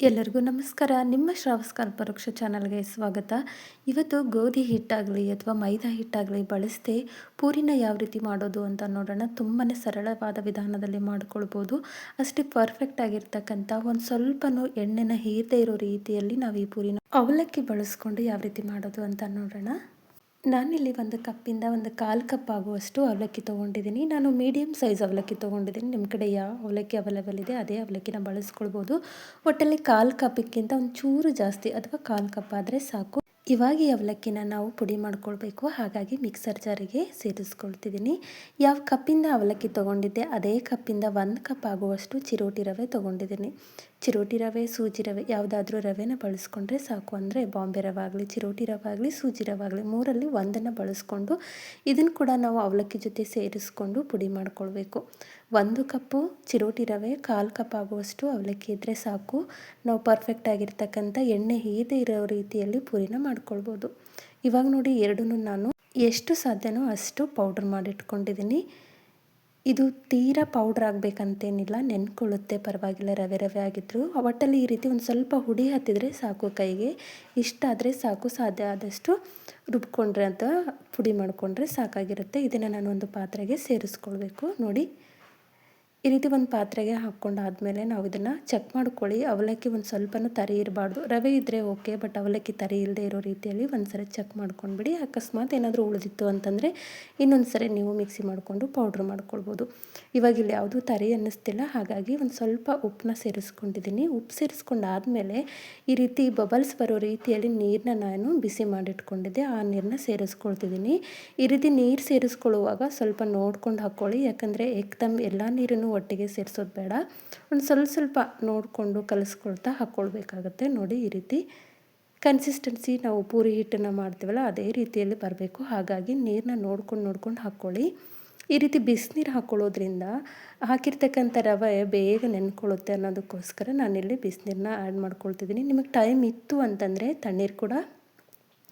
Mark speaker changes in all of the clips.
Speaker 1: ಎಲ್ಲರಿಗೂ ನಮಸ್ಕಾರ. ನಿಮ್ಮ ಶ್ರಾವಸ್ಕಾರ ಪರೋಕ್ಷ ಚಾನಲ್ಗೆ ಸ್ವಾಗತ. ಇವತ್ತು ಗೋಧಿ ಹಿಟ್ಟಾಗಲಿ ಅಥವಾ ಮೈದಾ ಹಿಟ್ಟಾಗಲಿ ಬಳಸದೆ ಪೂರಿನ ಯಾವ ರೀತಿ ಮಾಡೋದು ಅಂತ ನೋಡೋಣ. ತುಂಬಾ ಸರಳವಾದ ವಿಧಾನದಲ್ಲಿ ಮಾಡ್ಕೊಳ್ಬೋದು. ಅಷ್ಟೇ ಪರ್ಫೆಕ್ಟ್ ಆಗಿರ್ತಕ್ಕಂಥ ಒಂದು ಸ್ವಲ್ಪನೂ ಎಣ್ಣೆನ ಹೀರದೇ ಇರೋ ರೀತಿಯಲ್ಲಿ ನಾವು ಈ ಪೂರಿನ ಅವಲಕ್ಕಿ ಬಳಸ್ಕೊಂಡು ಯಾವ ರೀತಿ ಮಾಡೋದು ಅಂತ ನೋಡೋಣ. ನಾನಿಲ್ಲಿ ಒಂದು ಕಪ್ಪಿಂದ ಒಂದು ಕಾಲು ಕಪ್ ಆಗುವಷ್ಟು ಅವಲಕ್ಕಿ ತೊಗೊಂಡಿದ್ದೀನಿ. ನಾನು ಮೀಡಿಯಮ್ ಸೈಜ್ ಅವಲಕ್ಕಿ ತೊಗೊಂಡಿದ್ದೀನಿ. ನಿಮ್ಮ ಕಡೆ ಯಾವ ಅವಲಕ್ಕಿ ಅವೈಲೇಬಲ್ ಇದೆ, ಅದೇ ಅವಲಕ್ಕಿನ ಬಳಸ್ಕೊಳ್ಬೋದು. ಒಟ್ಟಲ್ಲಿ ಕಾಲು ಕಪ್ಪಿಗಿಂತ ಒಂದು ಚೂರು ಜಾಸ್ತಿ, ಅಥವಾ ಕಾಲು ಕಪ್ ಆದರೆ ಸಾಕು. ಇವಾಗ ಅವಲಕ್ಕಿನ ನಾವು ಪುಡಿ ಮಾಡ್ಕೊಳ್ಬೇಕು. ಹಾಗಾಗಿ ಮಿಕ್ಸರ್ ಜಾರಿಗೆ ಸೇರಿಸ್ಕೊಳ್ತಿದ್ದೀನಿ. ಯಾವ ಕಪ್ಪಿಂದ ಅವಲಕ್ಕಿ ತೊಗೊಂಡಿದ್ದೆ, ಅದೇ ಕಪ್ಪಿಂದ ಒಂದು ಕಪ್ ಆಗುವಷ್ಟು ಚಿರೋಟಿ ರವೆ ತೊಗೊಂಡಿದ್ದೀನಿ. ಚಿರೋಟಿ ರವೆ, ಸೂಜಿ ರವೆ ಯಾವುದಾದ್ರೂ ರವೆನ ಬಳಸ್ಕೊಂಡ್ರೆ ಸಾಕು. ಅಂದರೆ ಬಾಂಬೆ ರವೆ ಆಗಲಿ ಚಿರೋಟಿ ರವೆ ಆಗಲಿ ಸೂಜಿ ರವೆ ಆಗಲಿ ಮೂರಲ್ಲಿ ಒಂದನ್ನು ಬಳಸ್ಕೊಂಡು ಇದನ್ನು ಕೂಡ ನಾವು ಅವಲಕ್ಕಿ ಜೊತೆ ಸೇರಿಸ್ಕೊಂಡು ಪುಡಿ ಮಾಡ್ಕೊಳ್ಬೇಕು. ಒಂದು ಕಪ್ಪು ಚಿರೋಟಿ ರವೆ, ಕಾಲು ಕಪ್ ಆಗುವಷ್ಟು ಅವಲಕ್ಕಿ ಇದ್ದರೆ ಸಾಕು. ನಾವು ಪರ್ಫೆಕ್ಟ್ ಆಗಿರ್ತಕ್ಕಂಥ ಎಣ್ಣೆ ಹೀದೆ ಇರೋ ರೀತಿಯಲ್ಲಿ ಪೂರಿನ ಮಾಡ್ಕೊಳ್ಬೋದು. ಇವಾಗ ನೋಡಿ ಎರಡೂ ನಾನು ಎಷ್ಟು ಸಾಧ್ಯನೋ ಅಷ್ಟು ಪೌಡ್ರ್ ಮಾಡಿಟ್ಕೊಂಡಿದ್ದೀನಿ. ಇದು ತೀರಾ ಪೌಡ್ರ್ ಆಗಬೇಕಂತೇನಿಲ್ಲ, ನೆನ್ಕೊಳ್ಳುತ್ತೆ, ಪರವಾಗಿಲ್ಲ, ರವೆ ರವೆ ಆಗಿದ್ರು. ಒಟ್ಟಲ್ಲಿ ಈ ರೀತಿ ಒಂದು ಸ್ವಲ್ಪ ಹುಡಿ ಹತ್ತಿದರೆ ಸಾಕು ಕೈಗೆ. ಇಷ್ಟ ಆದರೆ ಸಾಕು, ಸಾಧ್ಯ ಆದಷ್ಟು ರುಬ್ಕೊಂಡ್ರೆ ಅಂತ ಪುಡಿ ಮಾಡಿಕೊಂಡ್ರೆ ಸಾಕಾಗಿರುತ್ತೆ. ಇದನ್ನು ನಾನು ಒಂದು ಪಾತ್ರೆಗೆ ಸೇರಿಸ್ಕೊಳ್ಬೇಕು. ನೋಡಿ. ಈ ರೀತಿ ಒಂದು ಪಾತ್ರೆಗೆ ಹಾಕ್ಕೊಂಡಾದ್ಮೇಲೆ ನಾವು ಇದನ್ನು ಚೆಕ್ ಮಾಡ್ಕೊಳ್ಳಿ. ಅವಲಕ್ಕಿ ಒಂದು ಸ್ವಲ್ಪನೂ ತರಿ ಇರಬಾರ್ದು. ರವೆ ಇದ್ದರೆ ಓಕೆ ಬಟ್ ಅವಲಕ್ಕಿ ತರಿ ಇಲ್ಲದೆ ಇರೋ ರೀತಿಯಲ್ಲಿ ಒಂದು ಸರಿ ಚೆಕ್ ಮಾಡ್ಕೊಂಡ್ಬಿಡಿ. ಅಕಸ್ಮಾತ್ ಏನಾದರೂ ಉಳಿದಿತ್ತು ಅಂತಂದರೆ ಇನ್ನೊಂದು ಸರಿ ನೀವು ಮಿಕ್ಸಿ ಮಾಡಿಕೊಂಡು ಪೌಡ್ರ್ ಮಾಡ್ಕೊಳ್ಬೋದು. ಇವಾಗ ಇಲ್ಲಿ ಯಾವುದೂ ತರಿ ಅನ್ನಿಸ್ತಿಲ್ಲ. ಹಾಗಾಗಿ ಒಂದು ಸ್ವಲ್ಪ ಉಪ್ಪನ್ನ ಸೇರಿಸ್ಕೊಂಡಿದ್ದೀನಿ. ಉಪ್ಪು ಸೇರಿಸ್ಕೊಂಡಾದ್ಮೇಲೆ ಈ ರೀತಿ ಬಬಲ್ಸ್ ಬರೋ ರೀತಿಯಲ್ಲಿ ನೀರನ್ನ ನಾನು ಬಿಸಿ ಮಾಡಿಟ್ಕೊಂಡಿದ್ದೆ. ಆ ನೀರನ್ನ ಸೇರಿಸ್ಕೊಳ್ತಿದ್ದೀನಿ. ಈ ರೀತಿ ನೀರು ಸೇರಿಸ್ಕೊಳ್ಳುವಾಗ ಸ್ವಲ್ಪ ನೋಡ್ಕೊಂಡು ಹಾಕ್ಕೊಳ್ಳಿ ಯಾಕಂದರೆ ಏಕ್ದಮ್ ಎಲ್ಲ ನೀರನ್ನು ಒಟ್ಟಿಗೆ ಸೇರಿಸೋದು ಬೇಡ. ಒಂದು ಸ್ವಲ್ಪ ಸ್ವಲ್ಪ ನೋಡಿಕೊಂಡು ಕಲಿಸ್ಕೊಳ್ತಾ ಹಾಕ್ಕೊಳ್ಬೇಕಾಗತ್ತೆ. ನೋಡಿ ಈ ರೀತಿ ಕನ್ಸಿಸ್ಟೆನ್ಸಿ ನಾವು ಪೂರಿ ಹಿಟ್ಟನ್ನು ಮಾಡ್ತೀವಲ್ಲ, ಅದೇ ರೀತಿಯಲ್ಲಿ ಬರಬೇಕು. ಹಾಗಾಗಿ ನೀರನ್ನ ನೋಡ್ಕೊಂಡು ನೋಡ್ಕೊಂಡು ಹಾಕ್ಕೊಳ್ಳಿ. ಈ ರೀತಿ ಬಿಸಿನೀರು ಹಾಕ್ಕೊಳ್ಳೋದ್ರಿಂದ ಹಾಕಿರ್ತಕ್ಕಂಥ ರವೆ ಬೇಗ ನೆನ್ಕೊಳ್ಳುತ್ತೆ ಅನ್ನೋದಕ್ಕೋಸ್ಕರ ನಾನಿಲ್ಲಿ ಬಿಸಿನೀರನ್ನ ಆ್ಯಡ್ ಮಾಡ್ಕೊಳ್ತಿದ್ದೀನಿ. ನಿಮಗೆ ಟೈಮ್ ಇತ್ತು ಅಂತಂದರೆ ತಣ್ಣೀರು ಕೂಡ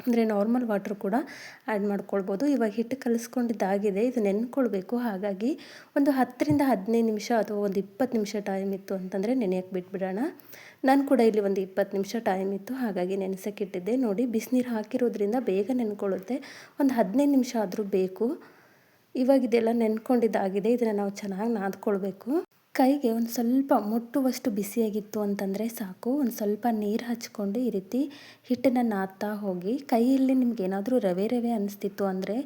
Speaker 1: ಅಂದರೆ ನಾರ್ಮಲ್ ವಾಟ್ರ್ ಕೂಡ ಆ್ಯಡ್ ಮಾಡ್ಕೊಳ್ಬೋದು. ಇವಾಗ ಹಿಟ್ಟು ಕಲಿಸ್ಕೊಂಡಿದ್ದಾಗಿದೆ. ಇದು ನೆನ್ಕೊಳ್ಬೇಕು. ಹಾಗಾಗಿ ಒಂದು ಹತ್ತರಿಂದ ಹದಿನೈದು ನಿಮಿಷ ಅಥವಾ ಒಂದು ಇಪ್ಪತ್ತು ನಿಮಿಷ ಟೈಮ್ ಇತ್ತು ಅಂತಂದರೆ ನೆನೆಯಕ್ಕೆ ಬಿಟ್ಬಿಡೋಣ. ನಾನು ಕೂಡ ಇಲ್ಲಿ ಒಂದು ಇಪ್ಪತ್ತು ನಿಮಿಷ ಟೈಮ್ ಇತ್ತು. ಹಾಗಾಗಿ ನೆನೆಸೋಕ್ಕಿಟ್ಟಿದ್ದೆ. ನೋಡಿ, ಬಿಸಿನೀರು ಹಾಕಿರೋದ್ರಿಂದ ಬೇಗ ನೆನ್ಕೊಳ್ಳುತ್ತೆ. ಒಂದು ಹದಿನೈದು ನಿಮಿಷ ಆದರೂ ಬೇಕು. ಇವಾಗ ಇದೆಲ್ಲ ನೆನ್ಕೊಂಡಿದ್ದಾಗಿದೆ. ಇದನ್ನು ನಾವು ಚೆನ್ನಾಗಿ ನಾದ್ಕೊಳ್ಬೇಕು. ಕೈಗೆ ಒಂದು ಸ್ವಲ್ಪ ಮುಟ್ಟುವಷ್ಟು ಬಿಸಿಯಾಗಿತ್ತು ಅಂತಂದರೆ ಸಾಕು. ಒಂದು ಸ್ವಲ್ಪ ನೀರು ಹಚ್ಕೊಂಡು ಈ ರೀತಿ ಹಿಟ್ಟನ್ನು ನಾದ್ತಾ ಹೋಗಿ, ಕೈಯಲ್ಲಿ ನಿಮ್ಗೆ ಏನಾದರೂ ರವೆ ರವೆ ಅನಿಸ್ತಿತ್ತು ಅಂದರೆ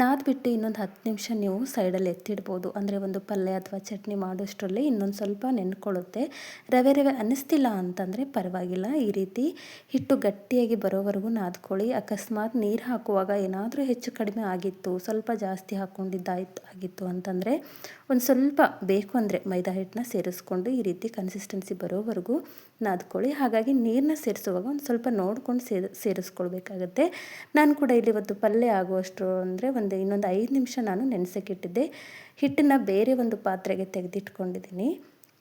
Speaker 1: ನಾದ್ಬಿಟ್ಟು ಇನ್ನೊಂದು ಹತ್ತು ನಿಮಿಷ ನೀವು ಸೈಡಲ್ಲಿ ಎತ್ತಿಡ್ಬೋದು. ಅಂದರೆ ಒಂದು ಪಲ್ಯ ಅಥವಾ ಚಟ್ನಿ ಮಾಡೋಷ್ಟರಲ್ಲಿ ಇನ್ನೊಂದು ಸ್ವಲ್ಪ ನೆನ್ಕೊಳ್ಳುತ್ತೆ ರವೆ ರವೆ ಅನ್ನಿಸ್ತಿಲ್ಲ ಅಂತಂದರೆ ಪರವಾಗಿಲ್ಲ. ಈ ರೀತಿ ಹಿಟ್ಟು ಗಟ್ಟಿಯಾಗಿ ಬರೋವರೆಗೂ ನಾದ್ಕೊಳ್ಳಿ. ಅಕಸ್ಮಾತ್ ನೀರು ಹಾಕುವಾಗ ಏನಾದರೂ ಹೆಚ್ಚು ಕಡಿಮೆ ಆಗಿತ್ತು, ಸ್ವಲ್ಪ ಜಾಸ್ತಿ ಹಾಕ್ಕೊಂಡಿದ್ದಾಯ್ತು ಆಗಿತ್ತು ಅಂತಂದರೆ ಒಂದು ಸ್ವಲ್ಪ ಬೇಕು ಅಂದರೆ ಮೈದಾ ಹಿಟ್ಟನ್ನ ಸೇರಿಸ್ಕೊಂಡು ಈ ರೀತಿ ಕನ್ಸಿಸ್ಟೆನ್ಸಿ ಬರೋವರೆಗೂ ನಾದ್ಕೊಳ್ಳಿ. ಹಾಗಾಗಿ ನೀರನ್ನ ಸೇರಿಸುವಾಗ ಒಂದು ಸ್ವಲ್ಪ ನೋಡ್ಕೊಂಡು ಸೇರಿ, ಸೇರಿಸ್ಕೊಳ್ಬೇಕಾಗತ್ತೆ. ನಾನು ಕೂಡ ಇಲ್ಲಿ ಒಂದು ಪಲ್ಯ ಆಗುವಷ್ಟು ಅಂದರೆ ಒಂದು ಇನ್ನೊಂದು ಐದು ನಿಮಿಷ ನಾನು ನೆನೆಸಕ್ಕಿಟ್ಟಿದ್ದೆ. ಹಿಟ್ಟನ್ನು ಬೇರೆ ಒಂದು ಪಾತ್ರೆಗೆ ತೆಗೆದಿಟ್ಕೊಂಡಿದ್ದೀನಿ.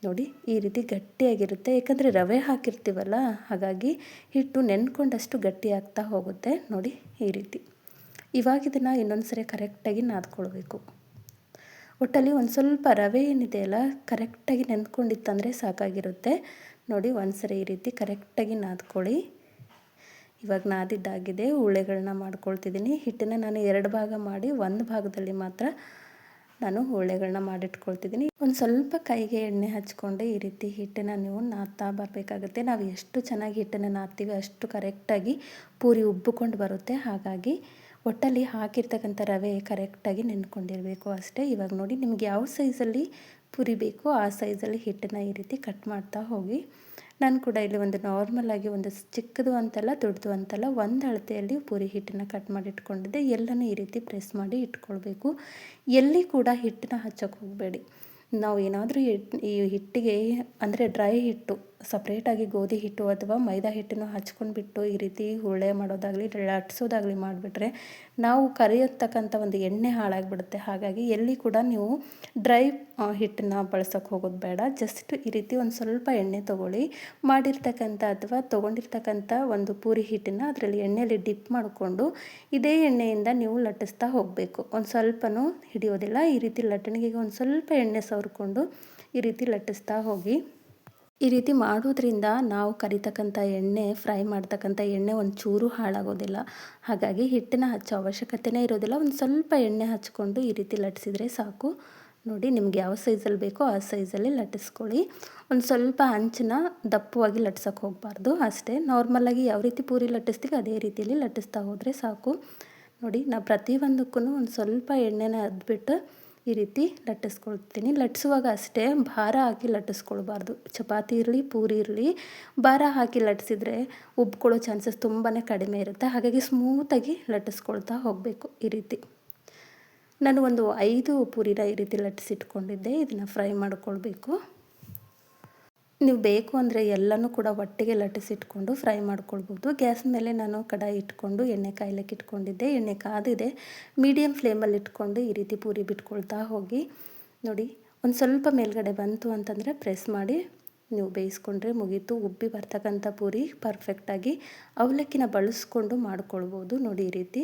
Speaker 1: ನೋಡಿ, ಈ ರೀತಿ ಗಟ್ಟಿಯಾಗಿರುತ್ತೆ. ಯಾಕಂದರೆ ರವೆ ಹಾಕಿರ್ತೀವಲ್ಲ, ಹಾಗಾಗಿ ಹಿಟ್ಟು ನೆನ್ಕೊಂಡಷ್ಟು ಗಟ್ಟಿ ಆಗ್ತಾ ಹೋಗುತ್ತೆ. ನೋಡಿ, ಈ ರೀತಿ. ಇವಾಗ ಇದನ್ನು ಇನ್ನೊಂದು ಸರಿ ಕರೆಕ್ಟಾಗಿ ನಾದ್ಕೊಳ್ಬೇಕು. ಒಟ್ಟಲ್ಲಿ ಒಂದು ಸ್ವಲ್ಪ ರವೆ ಏನಿದೆಯಲ್ಲ ಕರೆಕ್ಟಾಗಿ ನೆಂದ್ಕೊಂಡಿತ್ತಂದರೆ ಸಾಕಾಗಿರುತ್ತೆ. ನೋಡಿ ಒಂದು ಸರಿ ಈ ರೀತಿ ಕರೆಕ್ಟಾಗಿ ನಾದ್ಕೊಳ್ಳಿ. ಇವಾಗ ನಾದಿದ್ದಾಗಿದೆ ಉಳ್ಳೆಗಳನ್ನ ಮಾಡ್ಕೊಳ್ತಿದ್ದೀನಿ. ಹಿಟ್ಟನ್ನು ನಾನು ಎರಡು ಭಾಗ ಮಾಡಿ, ಒಂದು ಭಾಗದಲ್ಲಿ ಮಾತ್ರ ನಾನು ಹೋಳೆಗಳನ್ನ ಮಾಡಿಟ್ಕೊಳ್ತಿದ್ದೀನಿ. ಒಂದು ಸ್ವಲ್ಪ ಕೈಗೆ ಎಣ್ಣೆ ಹಚ್ಕೊಂಡು ಈ ರೀತಿ ಹಿಟ್ಟನ್ನು ನೀವು ನಾದ್ತಾ ಬರಬೇಕಾಗುತ್ತೆ. ನಾವು ಎಷ್ಟು ಚೆನ್ನಾಗಿ ಹಿಟ್ಟನ್ನು ನಾದ್ತೀವಿ ಅಷ್ಟು ಕರೆಕ್ಟಾಗಿ ಪೂರಿ ಉಬ್ಬಿಕೊಂಡು ಬರುತ್ತೆ. ಹಾಗಾಗಿ ಒಟ್ಟಲ್ಲಿ ಹಾಕಿರ್ತಕ್ಕಂಥ ರವೆ ಕರೆಕ್ಟಾಗಿ ನೆನ್ಕೊಂಡಿರಬೇಕು ಅಷ್ಟೇ. ಇವಾಗ ನೋಡಿ ನಿಮ್ಗೆ ಯಾವ ಸೈಜಲ್ಲಿ ಪುರಿ ಬೇಕೋ ಆ ಸೈಜಲ್ಲಿ ಹಿಟ್ಟನ್ನು ಈ ರೀತಿ ಕಟ್ ಮಾಡ್ತಾ ಹೋಗಿ. ನಾನು ಕೂಡ ಇಲ್ಲಿ ಒಂದು ನಾರ್ಮಲಾಗಿ ಒಂದು ಚಿಕ್ಕದು ಅಂತಲ್ಲ, ದೊಡ್ಡದು ಅಂತಲ್ಲ ಒಂದು ಅಳತೆಯಲ್ಲಿ ಪೂರಿ ಹಿಟ್ಟನ್ನು ಕಟ್ ಮಾಡಿ ಇಟ್ಕೊಂಡಿದ್ದೆ. ಎಲ್ಲನೂ ಈ ರೀತಿ ಪ್ರೆಸ್ ಮಾಡಿ ಇಟ್ಕೊಳ್ಬೇಕು. ಎಲ್ಲಿ ಕೂಡ ಹಿಟ್ಟನ್ನ ಹಚ್ಚೋಕೆ ಹೋಗಬೇಡಿ. ನಾವು ಏನಾದರೂ ಈ ಹಿಟ್ಟಿಗೆ ಅಂದರೆ ಡ್ರೈ ಹಿಟ್ಟು ಸಪ್ರೇಟಾಗಿ ಗೋಧಿ ಹಿಟ್ಟು ಅಥವಾ ಮೈದಾ ಹಿಟ್ಟನ್ನು ಹಚ್ಕೊಂಡ್ಬಿಟ್ಟು ಈ ರೀತಿ ಹುರುಳೆ ಮಾಡೋದಾಗಲಿ ಲಟ್ಸೋದಾಗಲಿ ಮಾಡಿಬಿಟ್ರೆ ನಾವು ಕರಿಯತಕ್ಕಂಥ ಒಂದು ಎಣ್ಣೆ ಹಾಳಾಗಿಬಿಡುತ್ತೆ. ಹಾಗಾಗಿ ಎಲ್ಲಿ ಕೂಡ ನೀವು ಡ್ರೈ ಹಿಟ್ಟನ್ನ ಬಳಸೋಕೆ ಹೋಗೋದು ಬೇಡ. ಜಸ್ಟ್ ಈ ರೀತಿ ಒಂದು ಸ್ವಲ್ಪ ಎಣ್ಣೆ ತೊಗೊಳ್ಳಿ. ಮಾಡಿರ್ತಕ್ಕಂಥ ಅಥವಾ ತೊಗೊಂಡಿರ್ತಕ್ಕಂಥ ಒಂದು ಪೂರಿ ಹಿಟ್ಟನ್ನು ಅದರಲ್ಲಿ ಎಣ್ಣೆಯಲ್ಲಿ ಡಿಪ್ ಮಾಡಿಕೊಂಡು ಇದೇ ಎಣ್ಣೆಯಿಂದ ನೀವು ಲಟ್ಟಿಸ್ತಾ ಹೋಗಬೇಕು. ಒಂದು ಸ್ವಲ್ಪನೂ ಹಿಡಿಯೋದಿಲ್ಲ. ಈ ರೀತಿ ಲಟ್ಟಣಿಗೆಗೆ ಒಂದು ಸ್ವಲ್ಪ ಎಣ್ಣೆ ಸವರ್ಕೊಂಡು ಈ ರೀತಿ ಲಟ್ಟಿಸ್ತಾ ಹೋಗಿ ಈ ರೀತಿ ಮಾಡೋದ್ರಿಂದ ನಾವು ಕರಿತಕ್ಕಂಥ ಎಣ್ಣೆ, ಫ್ರೈ ಮಾಡ್ತಕ್ಕಂಥ ಎಣ್ಣೆ ಒಂದು ಚೂರು ಹಾಳಾಗೋದಿಲ್ಲ. ಹಾಗಾಗಿ ಹಿಟ್ಟನ್ನ ಹಚ್ಚೋ ಅವಶ್ಯಕತೆನೇ ಇರೋದಿಲ್ಲ. ಒಂದು ಸ್ವಲ್ಪ ಎಣ್ಣೆ ಹಚ್ಕೊಂಡು ಈ ರೀತಿ ಲಟ್ಟಿಸಿದರೆ ಸಾಕು. ನೋಡಿ ನಿಮ್ಗೆ ಯಾವ ಸೈಜಲ್ಲಿ ಬೇಕೋ ಆ ಸೈಜಲ್ಲಿ ಲಟ್ಟಿಸ್ಕೊಳ್ಳಿ ಒಂದು ಸ್ವಲ್ಪ ಹಂಚನ್ನ ದಪ್ಪವಾಗಿ ಲಟ್ಸೋಕ್ಕೆ ಹೋಗಬಾರ್ದು. ಅಷ್ಟೇ ನಾರ್ಮಲಾಗಿ ಯಾವ ರೀತಿ ಪೂರಿ ಲಟ್ಟಿಸ್ತೀವಿ ಅದೇ ರೀತಿಯಲ್ಲಿ ಲಟ್ಟಿಸ್ತಾ ಹೋದರೆ ಸಾಕು. ನೋಡಿ ನಾವು ಪ್ರತಿಯೊಂದಕ್ಕೂ ಒಂದು ಸ್ವಲ್ಪ ಎಣ್ಣೆನ ಅದ್ಬಿಟ್ಟು ಈ ರೀತಿ ಲಟ್ಟಿಸ್ಕೊಳ್ತೀನಿ. ಲಟ್ಟಿಸುವಾಗ ಅಷ್ಟೇ ಭಾರ ಹಾಕಿ ಲಟ್ಟಿಸ್ಕೊಳ್ಬಾರ್ದು. ಚಪಾತಿ ಇರಲಿ, ಪೂರಿ ಇರಲಿ, ಭಾರ ಹಾಕಿ ಲಟ್ಟಿಸಿದ್ರೆ ಉಬ್ಕೊಳ್ಳೋ ಚಾನ್ಸಸ್ ತುಂಬಾ ಕಡಿಮೆ ಇರುತ್ತೆ. ಹಾಗಾಗಿ ಸ್ಮೂತಾಗಿ ಲಟ್ಟಿಸ್ಕೊಳ್ತಾ ಹೋಗಬೇಕು ಈ ರೀತಿ. ನಾನು ಒಂದು ಐದು ಪೂರಿನ ಈ ರೀತಿ ಲಟ್ಟಿಸಿಟ್ಕೊಂಡಿದ್ದೆ. ಇದನ್ನು ಫ್ರೈ ಮಾಡ್ಕೊಳ್ಬೇಕು. ನೀವು ಬೇಕು ಅಂದರೆ ಎಲ್ಲನೂ ಕೂಡ ಒಟ್ಟಿಗೆ ಲಟ್ಟಿಸಿಟ್ಕೊಂಡು ಫ್ರೈ ಮಾಡ್ಕೊಳ್ಬೋದು. ಗ್ಯಾಸ್ ಮೇಲೆ ನಾನು ಕಡಾಯಿ ಇಟ್ಕೊಂಡು, ಎಣ್ಣೆ ಕಾಯ್ಲಕ್ಕೆ ಇಟ್ಕೊಂಡಿದ್ದೆ. ಎಣ್ಣೆ ಕಾದಿದೆ. ಮೀಡಿಯಮ್ ಫ್ಲೇಮಲ್ಲಿ ಇಟ್ಕೊಂಡು ಈ ರೀತಿ ಪೂರಿ ಬಿಟ್ಕೊಳ್ತಾ ಹೋಗಿ. ನೋಡಿ, ಒಂದು ಸ್ವಲ್ಪ ಮೇಲ್ಗಡೆ ಬಂತು ಅಂತಂದರೆ ಪ್ರೆಸ್ ಮಾಡಿ ನೀವು ಬೇಯಿಸ್ಕೊಂಡ್ರೆ ಮುಗೀತು. ಉಬ್ಬಿ ಬರ್ತಕ್ಕಂಥ ಪೂರಿ ಪರ್ಫೆಕ್ಟಾಗಿ ಅವಲಕ್ಕಿನ ಬಳಸ್ಕೊಂಡು ಮಾಡ್ಕೊಳ್ಬೋದು. ನೋಡಿ ಈ ರೀತಿ.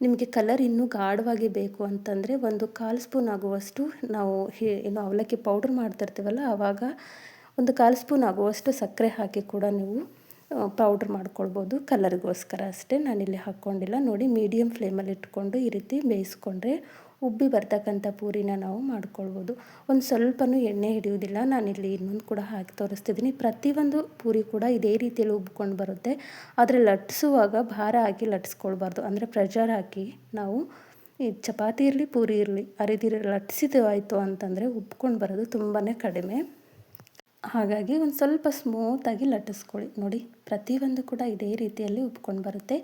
Speaker 1: ನಿಮಗೆ ಕಲರ್ ಇನ್ನೂ ಗಾಢವಾಗಿ ಬೇಕು ಅಂತಂದರೆ ಒಂದು ಕಾಲು ಸ್ಪೂನ್ ಆಗುವಷ್ಟು ನಾವು ಏನು ಅವಲಕ್ಕಿ ಪೌಡ್ರ್ ಮಾಡ್ತಿರ್ತೀವಲ್ಲ ಆವಾಗ ಒಂದು ಕಾಲು ಸ್ಪೂನ್ ಆಗುವಷ್ಟು ಸಕ್ಕರೆ ಹಾಕಿ ಕೂಡ ನೀವು ಪೌಡ್ರ್ ಮಾಡ್ಕೊಳ್ಬೋದು. ಕಲರ್ಗೋಸ್ಕರ ಅಷ್ಟೇ. ನಾನಿಲ್ಲಿ ಹಾಕ್ಕೊಂಡಿಲ್ಲ. ನೋಡಿ ಮೀಡಿಯಮ್ ಫ್ಲೇಮಲ್ಲಿ ಇಟ್ಕೊಂಡು ಈ ರೀತಿ ಬೇಯಿಸ್ಕೊಂಡ್ರೆ ಉಬ್ಬಿ ಬರ್ತಕ್ಕಂಥ ಪೂರಿನ ನಾವು ಮಾಡ್ಕೊಳ್ಬೋದು. ಒಂದು ಸ್ವಲ್ಪನೂ ಎಣ್ಣೆ ಹಿಡಿಯೋದಿಲ್ಲ ನಾನಿಲ್ಲಿ ಇನ್ನೊಂದು ಕೂಡ ಹಾಕಿ ತೋರಿಸ್ತಿದ್ದೀನಿ. ಪ್ರತಿಯೊಂದು ಪೂರಿ ಕೂಡ ಇದೇ ರೀತಿಯಲ್ಲಿ ಉಬ್ಕೊಂಡು ಬರುತ್ತೆ. ಆದರೆ ಲಟ್ಸುವಾಗ ಭಾರ ಹಾಕಿ ಲಟ್ಸ್ಕೊಳ್ಬಾರ್ದು. ಅಂದರೆ ಪ್ರೆಷರ್ ಹಾಕಿ ನಾವು ಈ ಚಪಾತಿ ಇರಲಿ, ಪೂರಿ ಇರಲಿ ಆ ರೀತಿ ಆಯಿತು ಅಂತಂದರೆ ಉಬ್ಕೊಂಡು ಬರೋದು ತುಂಬಾ ಕಡಿಮೆ. ಹಾಗಾಗಿ ಒಂದು ಸ್ವಲ್ಪ ಸ್ಮೂತಾಗಿ ಲಟ್ಟಿಸ್ಕೊಳ್ಳಿ. ನೋಡಿ, ಪ್ರತಿಯೊಂದು ಕೂಡ ಇದೇ ರೀತಿಯಲ್ಲಿ ಉಬ್ಕೊಂಡು ಬರುತ್ತೆ.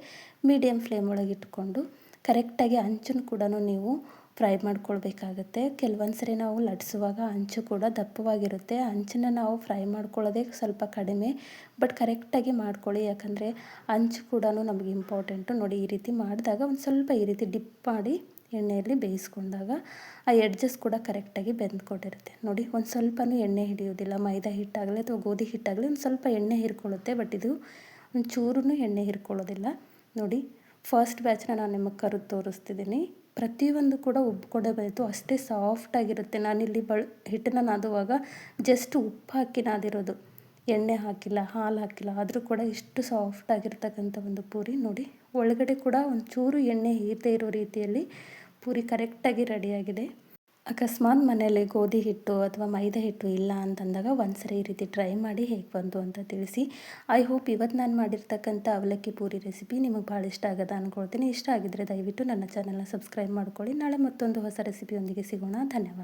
Speaker 1: ಮೀಡಿಯಮ್ ಫ್ಲೇಮ್ ಒಳಗೆ ಇಟ್ಕೊಂಡು ಕರೆಕ್ಟಾಗಿ ಅಂಚನ್ನು ಕೂಡ ನೀವು ಫ್ರೈ ಮಾಡ್ಕೊಳ್ಬೇಕಾಗತ್ತೆ. ಕೆಲವೊಂದು ಸರಿ ನಾವು ಲಟ್ಟಿಸುವಾಗ ಅಂಚು ಕೂಡ ದಪ್ಪವಾಗಿರುತ್ತೆ. ಅಂಚನ್ನು ನಾವು ಫ್ರೈ ಮಾಡ್ಕೊಳ್ಳೋದೇ ಸ್ವಲ್ಪ ಕಡಿಮೆ ಬಟ್ ಕರೆಕ್ಟಾಗಿ ಮಾಡ್ಕೊಳ್ಳಿ. ಯಾಕಂದರೆ ಅಂಚು ಕೂಡ ನಮಗೆ ಇಂಪಾರ್ಟೆಂಟು ನೋಡಿ, ಈ ರೀತಿ ಮಾಡಿದಾಗ ಒಂದು ಸ್ವಲ್ಪ ಈ ರೀತಿ ಡಿಪ್ ಮಾಡಿ ಎಣ್ಣೆಯಲ್ಲಿ ಬೇಯಿಸ್ಕೊಂಡಾಗ ಆ ಎಡ್ಜಸ್ ಕೂಡ ಕರೆಕ್ಟಾಗಿ ಬೆಂದ್ಕೊಂಡಿರುತ್ತೆ ನೋಡಿ, ಒಂದು ಸ್ವಲ್ಪನೂ ಎಣ್ಣೆ ಹಿಡಿಯೋದಿಲ್ಲ ಮೈದಾ ಹಿಟ್ಟಾಗಲಿ ಅಥವಾ ಗೋಧಿ ಹಿಟ್ಟಾಗಲಿ ಒಂದು ಸ್ವಲ್ಪ ಎಣ್ಣೆ ಹಿರ್ಕೊಳ್ಳುತ್ತೆ ಬಟ್ ಇದು ಒಂದು ಚೂರು ಎಣ್ಣೆ ಹಿರ್ಕೊಳ್ಳೋದಿಲ್ಲ. ನೋಡಿ ಫಸ್ಟ್ ಬ್ಯಾಚ್ನ ನಾನು ನಿಮಗೆ ಕರೆದು ತೋರಿಸ್ತಿದ್ದೀನಿ ಪ್ರತಿಯೊಂದು ಕೂಡ ಉಬ್ಕೊಂಡೇ ಬಂತು ಅಷ್ಟೇ ಸಾಫ್ಟಾಗಿರುತ್ತೆ ನಾನಿಲ್ಲಿ ಬಳ, ಹಿಟ್ಟನ್ನ ನಾದುವಾಗ ಜಸ್ಟ್ ಉಪ್ಪು ಹಾಕಿ ನಾದಿರೋದು. ಎಣ್ಣೆ ಹಾಕಿಲ್ಲ, ಹಾಲು ಹಾಕಿಲ್ಲ. ಆದರೂ ಕೂಡ ಇಷ್ಟು ಸಾಫ್ಟಾಗಿರ್ತಕ್ಕಂಥ ಒಂದು ಪೂರಿ. ನೋಡಿ, ಒಳಗಡೆ ಕೂಡ ಒಂಚೂರು ಚೂರು ಎಣ್ಣೆ ಹೀರದೇ ಇರೋ ರೀತಿಯಲ್ಲಿ ಪೂರಿ ಕರೆಕ್ಟಾಗಿ ರೆಡಿಯಾಗಿದೆ. ಅಕಸ್ಮಾತ್ ಮನೇಲಿ ಗೋಧಿ ಹಿಟ್ಟು ಅಥವಾ ಮೈದಾ ಹಿಟ್ಟು ಇಲ್ಲ ಅಂತಂದಾಗ ಒಂದ್ಸರಿ ಈ ರೀತಿ ಟ್ರೈ ಮಾಡಿ ಹೇಗೆ ಬಂತು ಅಂತ ತಿಳಿಸಿ. ಐ ಹೋಪ್ ಇವತ್ತು ನಾನು ಮಾಡಿರ್ತಕ್ಕಂಥ ಅವಲಕ್ಕಿ ಪೂರಿ ರೆಸಿಪಿ ನಿಮಗೆ ಭಾಳ ಇಷ್ಟ ಆಗದ ಅಂದ್ಕೊಳ್ತೀನಿ ಇಷ್ಟ ಆಗಿದ್ದರೆ ದಯವಿಟ್ಟು ನನ್ನ ಚಾನಲ್ನ ಸಬ್ಸ್ಕ್ರೈಬ್ ಮಾಡ್ಕೊಳ್ಳಿ. ನಾಳೆ ಮತ್ತೊಂದು ಹೊಸ ರೆಸಿಪಿಯೊಂದಿಗೆ ಸಿಗೋಣ. ಧನ್ಯವಾದ.